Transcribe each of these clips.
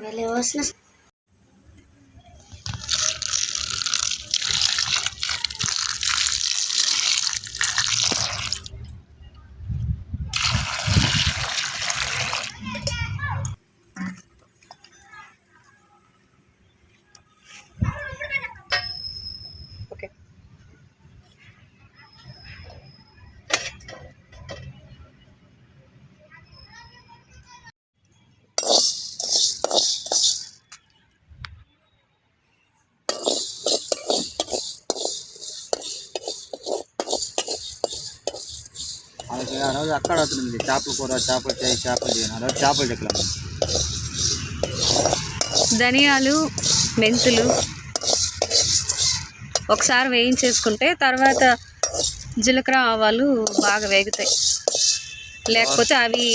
భలే వాసన. రోజు అక్కడ అవుతుంది చేపల కూర చేపల చేయి చేపలు చేయను చేపలు చెక్కలు ధనియాలు మెంతులు ఒకసారి వేయించేసుకుంటే తర్వాత జీలకర్ర ఆవాలు బాగా వేగుతాయి. లేకపోతే అవి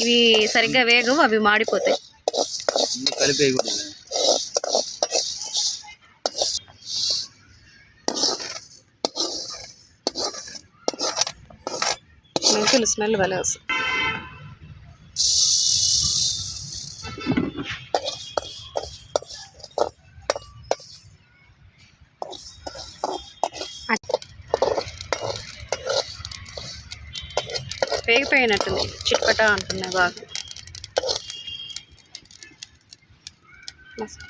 ఇవి సరిగ్గా వేగవు అవి మాడిపోతాయి. అన్ని కలిపి వేయకూడదు మెంతులు స్మెల్ భలే వస్తుంది వేగిపోయినట్టుంది చిట్పట అంటున్నాయి బాగా మస్తు.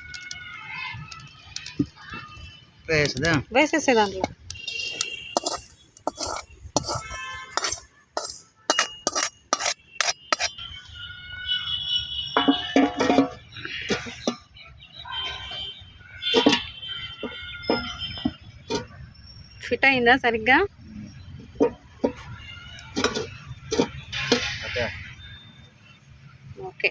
వేస్తుందా వేసేసే దాంట్లో ఫిట్ అయిందా సరిగ్గా? Okay okay.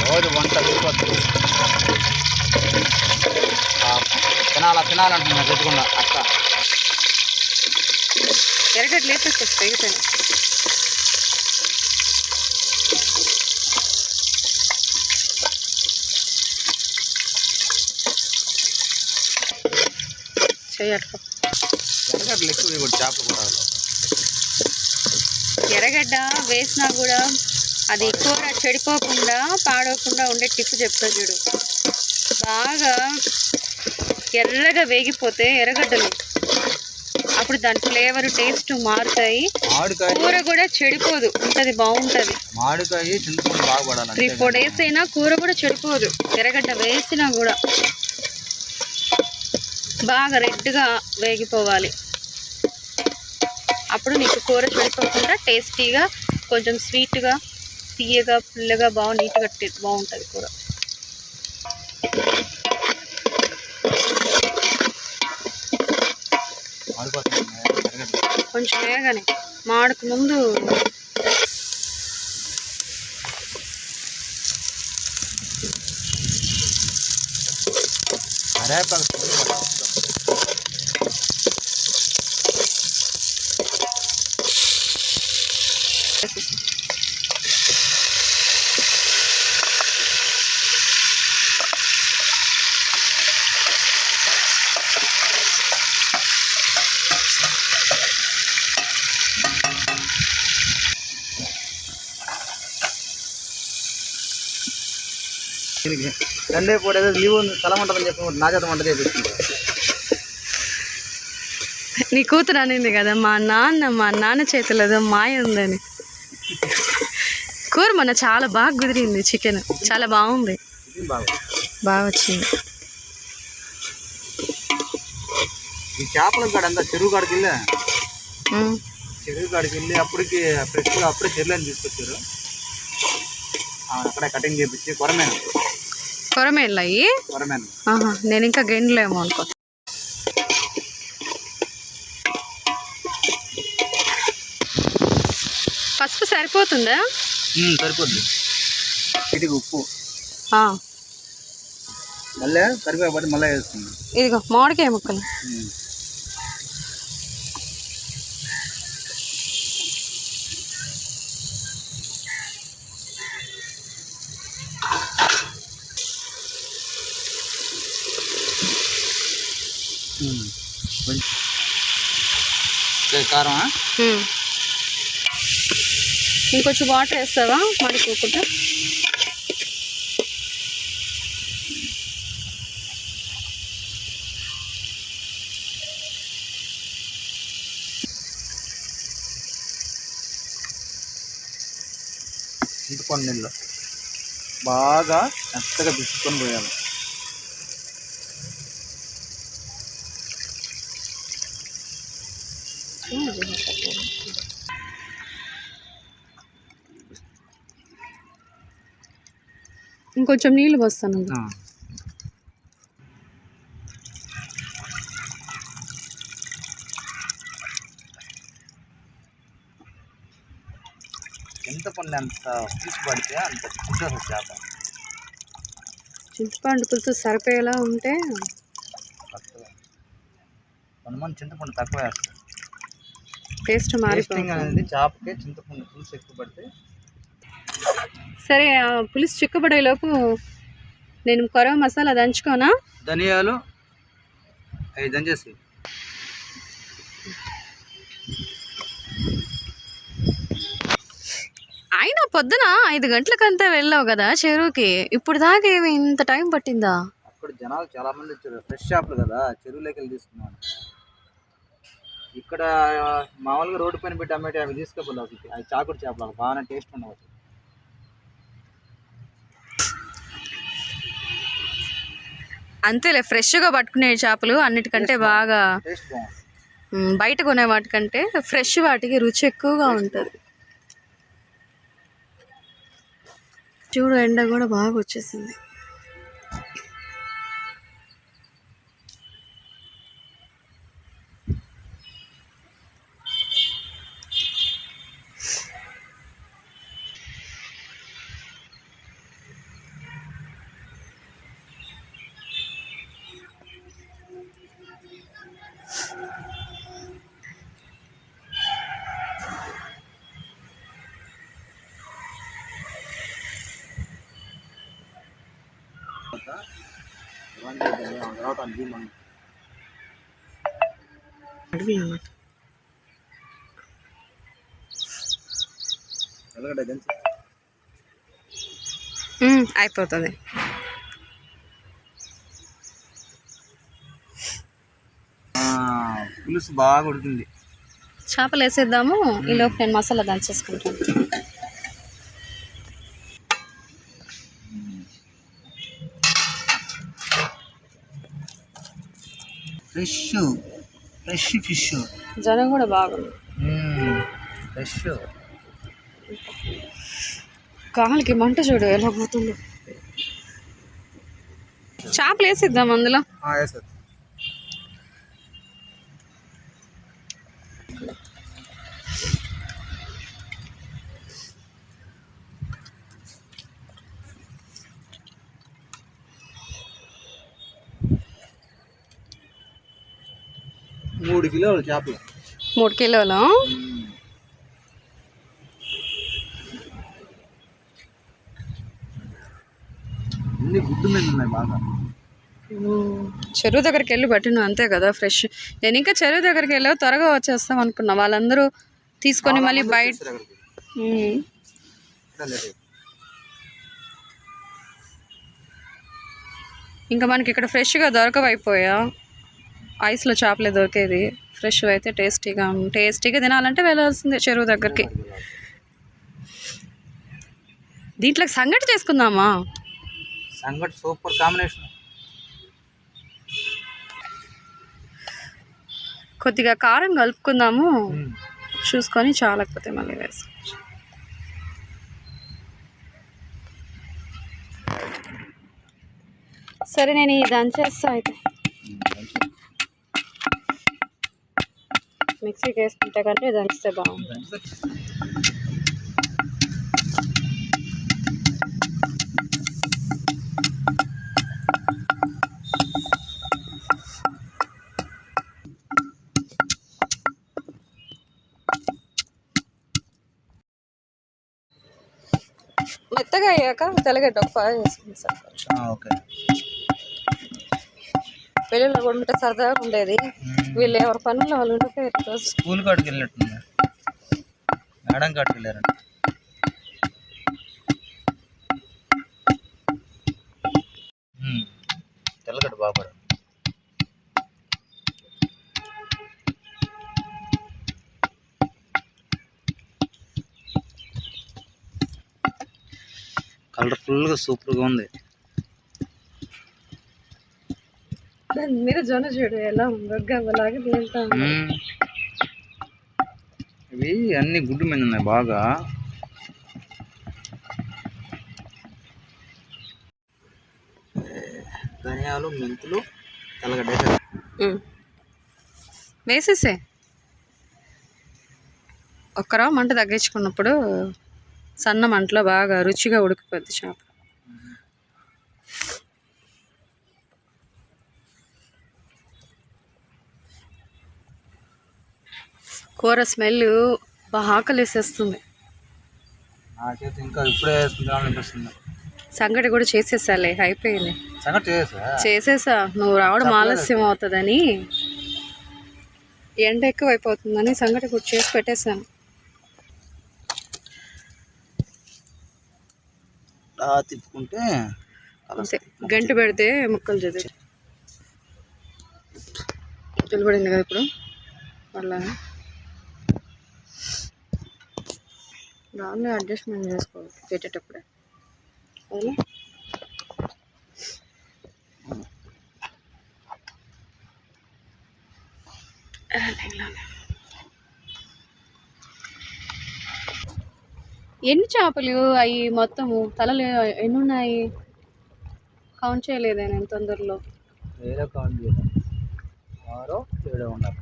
రోజు వంట తినాలా తినాలంటున్నా పెట్టుకున్నా అక్క ఎక్కువ ఎర్రగడ్డ వేసినా కూడా అది కూర చెడిపోకుండా పాడవకుండా ఉండే టిప్ చెప్తా చూడు. బాగా ఎర్రగా వేగిపోతే ఎర్రగడ్డలు. అప్పుడు దాని ఫ్లేవర్ టేస్ట్ మారుతాయి. కూర కూడా చెడిపోదు. ఉంటది బాగుంటది. త్రీ ఫోర్ డేస్ అయినా కూర కూడా చెడిపోదు. ఎర్రగడ్డ వేసినా కూడా. బాగా రెడ్గా వేగిపోవాలి. అప్పుడు నీకు కూర చెడిపోకుండా టేస్టీగా కొంచెం స్వీట్గా తీయగా పుల్లగా బాగా నీట్గా బాగుంటుంది కూర. కొంచెం వేగానే మాడకు ముందు కరేపాకు దీనికి సండే పూట ఏదో లీవ్ ఉంది స్థలం ఉంటుందని చెప్పి నా చేత వంట చేపిస్తుంది నీ కూతురు అనింది కదా మా నాన్న మా నాన్న చేతిలో ఏదో మాయ ఉందని. కూర మొన్న చాలా బాగా కుదిరింది చికెన్. చాలా బాగుంది. బాగా వచ్చింది. ఈ చేపల కాడ అంతా చెరువు కాడికి వెళ్ళా. చెరువు కాడికి వెళ్ళి అప్పటికి ఫ్రెష్గా అప్పుడే చెరువులని తీసుకొచ్చారు. అక్కడే కటింగ్ చేపించి కొరమేను. కొరమేళ్ళు అయ్యి నేను ఇంకా గెండ్లేమో అనుకో. పసుపు సరిపోతుందా? వీటికి ఉప్పు. మళ్ళీ మళ్ళీ వేస్తుంది ఇదిగో మామిడికాయ ముక్కలు ఉమ్. కొంచెం కారం. ఇంకొంచెం వాటర్ వేస్తావా? మడుకోకుండా చింతపండు నీళ్ళు బాగా మెత్తగా పిసుకొని పోయాలి. ఇంకొంచెం నీళ్ళు పోస్తాను. చింతపండు ఎంత పీసు పడితే అంత చేప. చింతపండు పులుసు సరిపోయేలా ఉంటే కొంతమంది చింతపండు తక్కువ వేస్తారు. టేస్ట్ మారిపోతుంది. అనేది చేపకే చింతపండు పులుసు ఎక్కువ పడితే సరే ఆ పులుసు చిక్కబడేలోపు నేను కొరవ మసాలా దంచుకోనా? ధనియాలు అవి దంచేసి. అయినా పొద్దున ఐదు గంటలకంతా వెళ్ళావు కదా చెరువుకి. ఇప్పుడు దాకా ఏమి ఇంత టైం పట్టిందా? అక్కడ జనాలు చాలా మంది వచ్చారు. ఫ్రెష్ చేపలు కదా చెరువులోకి వెళ్ళి తీసుకున్నాను ఇక్కడ మామూలుగా రోడ్డు పైన పెట్టి అమ్మేటి అవి తీసుకోపోలేదు అవి చాకుడు చేపలు బాగానే టేస్ట్ ఉండవు అంతేలే ఫ్రెష్గా పట్టుకునే చేపలు అన్నిటికంటే బాగా బయట కొనే వాటికంటే ఫ్రెష్ వాటికి రుచి ఎక్కువగా ఉంటుంది. చూడు ఎండ కూడా బాగా వచ్చేసింది. తర్వాత అయిపోతుంది. ఆ, పులుసు బాగా ఉడికింది. చేపలు వేసేద్దాము ఈలోపు నేను మసాలా దంచేసుకుంటాను. Fresh fresh fish. జనం కూడా బాగుంది. ఫ్రెష్. కాలికి మంట చూడు ఎలా పోతుందో. చేపలు వేసిద్దాం అందులో. మూడు కిలోలు చేపలు. మూడు కిలోలు? అన్ని గుడ్డు మీద ఉన్నాయి బాగా. చెరువు దగ్గరికి వెళ్ళి పట్టిన అంతే కదా ఫ్రెష్. నేను ఇంకా చెరువు దగ్గరికి వెళ్ళి త్వరగా వచ్చేస్తాం అనుకున్నా. వాళ్ళందరూ తీసుకొని మళ్ళీ బయట. ఇంకా మనకి ఇక్కడ ఫ్రెష్గా దొరకవైపోయా? ఐస్లో చేపలే దొరికేది. ఫ్రెష్ అయితే టేస్టీగా టేస్టీగా తినాలంటే వెళ్ళాల్సిందే చెరువు దగ్గరికి. దీంట్లోకి సంగటి చేసుకుందామా? సంగటి సూపర్ కాంబినేషన్. కొద్దిగా కారం కలుపుకుందాము. చూసుకొని చాలకపోతే మళ్ళీ వేసుకోవచ్చు. సరే నేను ఇది దంచేస్తా అయితే. మిక్సీకి వేసుకుంటే కంటే దంచితే బాగుంటుంది మెత్తగా అయ్యాక తెలగట్టు ఒక ఫైవ్ వేసుకుంది సార్ ఓకే. పెళ్ళిలో కూడా ఉంటే సరదాగా ఉండేది. వీళ్ళు ఎవరి పనులు వాళ్ళు ఉంటే స్కూల్ కాడికి వెళ్ళినట్టుంది మేడం కాడికి వెళ్ళారంట. తెల్లగడ్డ బాపడు కలర్ఫుల్గా సూపర్గా ఉంది. దాని మీద జొన్న చూడు ఎలా ఉందో గవ్వలాగా తింటా. ఇవి అన్ని గుడ్డు మీద ఉన్నాయి బాగా. ధనియాలు మెంతులు తెల్లగడ్డ. వేసేసే. ఒక్కరా మంట తగ్గించుకున్నప్పుడు సన్న మంటలో బాగా రుచిగా ఉడికిపోద్ది చేప. కూర స్మెల్ బాగా ఆకలేసేస్తుంది. నాకైతే ఇంకా ఇప్పుడే వేసుకుందాం అనిపిస్తుంది సంగటి కూడా చేసేసాలే అయిపోయింది. చేసేసా? నువ్వు రావడం ఆలస్యం అవుతుందని. ఎండ ఎక్కువ అయిపోతుందని సంగటి కూడా చేసి పెట్టేశాను తిప్పుకుంటే అంతే గంట పెడితే ముక్కలు చదివి. తెలిపడింది కదా ఇప్పుడు? అలా దాన్ని అడ్జస్ట్మెంట్ చేసుకోవాలి పెట్టేటప్పుడే. అవునా ఎన్ని చేపలు అవి మొత్తము? తలలు ఎన్ని ఉన్నాయి కౌంట్ చేయలేదే నేను తొందరలో. వేరే కౌంట్ చేయలేదు. ఆరో ఏడో ఉన్నారు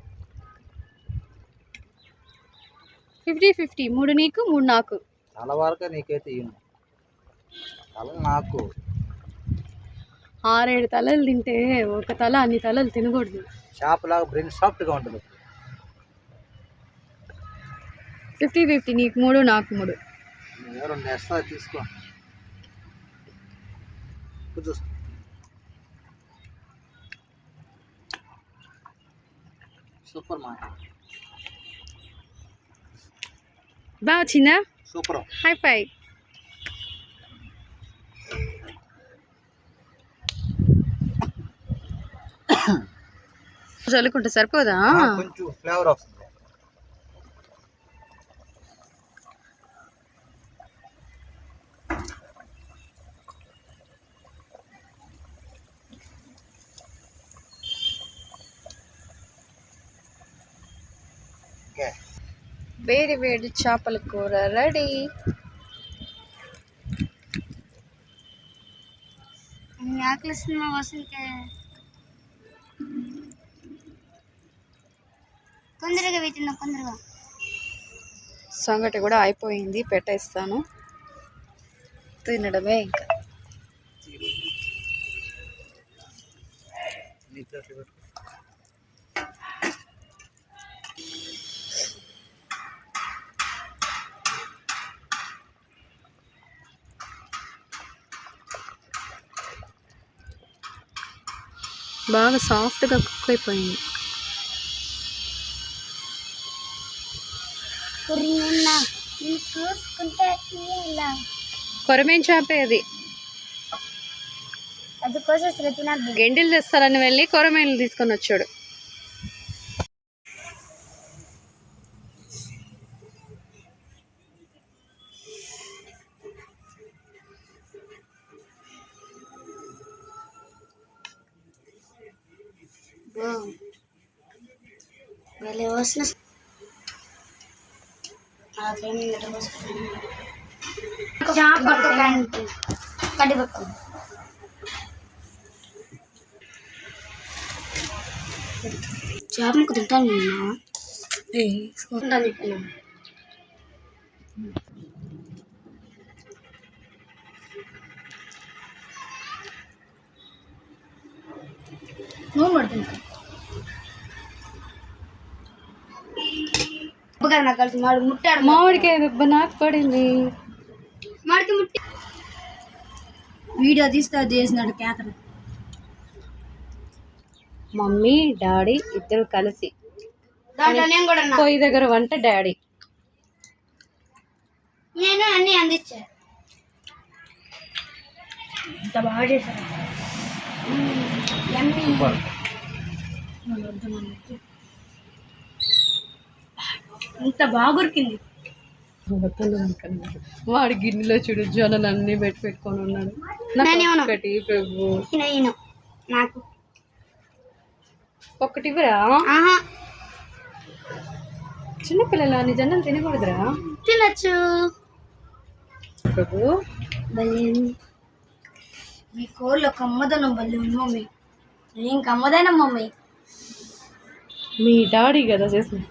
ఫిఫ్టీ ఫిఫ్టీ. మూడు నీకు మూడు నాకు. తల వరకే నీకైతే ఇయ్యను తల నాకు. ఆరేడు తలలు తింటే ఒక తల అన్ని తలలు తినకూడదు. చేపలాగా బ్రెయిన్ సాఫ్ట్గా ఉంటుంది. ఫిఫ్టీ ఫిఫ్టీ నీకు మూడు నాకు మూడు. రెండు వేస్తా తీసుకో. కూర్చో. సూపర్ మా. బాగా వచ్చిందా సూపర్. హై ఫై చల్లుకుంటే సరిపోదా? కొంచెం ఫ్లేవర్ వస్తుంది. వేడి వేడి చేపల కూర రెడీ. తొందరగా పెట్టిన తొందరగా. సంగటి కూడా అయిపోయింది పెట్టేస్తాను. తినడమే ఇంకా. బాగా సాఫ్ట్గా కుక్ అయిపోయింది. కొరమేం చేపే అది? గెండిలు తెస్తారని వెళ్ళి కొరమేలు తీసుకొని వచ్చాడు. భలే వస్తున్న కడిపక్క చేప ముక్క తింటాను నేను నూనె పడుతుంది ఉప్పగా నాకు కలిసి మాడు ముట్టాడు మామిడికాయ దెబ్బ నాకు పడింది. మాడికి ముట్టి వీడియో తీస్తా చేసినాడు కేతను మమ్మీ డాడీ ఇద్దరు కలిసి దాంట్లో నేను కూడా ఉన్నా. పొయ్యి దగ్గర వంట డాడీ. నేను అన్ని అందించా. ఇంత బాగా చేశారు? యమ్మీ. సూపర్ ఇంత బాగా ఉరికింది వాడి గిన్నెలో చూడు జొన్నలు అన్ని పెట్టి పెట్టుకొని ఉన్నాడు? ఒక్కటి ప్రభు నాకు. ఒక్కటి ఇవ్వరా? ఆహా. చిన్నపిల్లలు నీ జొన్నలు తినకూడదురా? తినచ్చు. ప్రభు. మీ కూరలో కమ్మదనం భలే ఉంది మమ్మీ. ఏం కమ్మదైన మమ్మీ. మీ డాడీ కదా చేసింది.